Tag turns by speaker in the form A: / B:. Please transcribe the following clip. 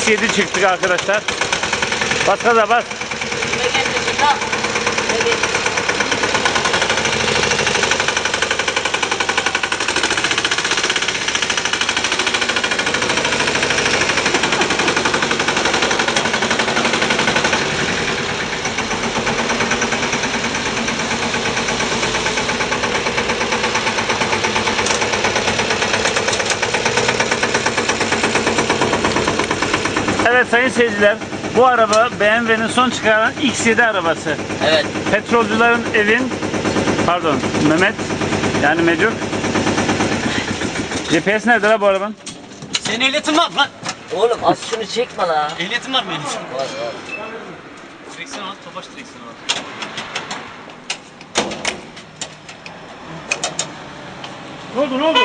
A: X7 çıktık arkadaşlar. Bas gaza bas. Evet sayın seyirciler. Bu araba BMW'nin son çıkaran X7 arabası.
B: Evet.
A: Petrolcülerin evin pardon Mehmet yani Mecuk. GPS nerede la bu arabanın?
C: Senin ehliyetin var mı lan?
B: Oğlum az şunu çekme la.
C: Ehliyetin var mı ehliyetin?
B: Var var.
C: Direksiyon al, topaç direksiyon al.
A: Ne oldu ne oldu?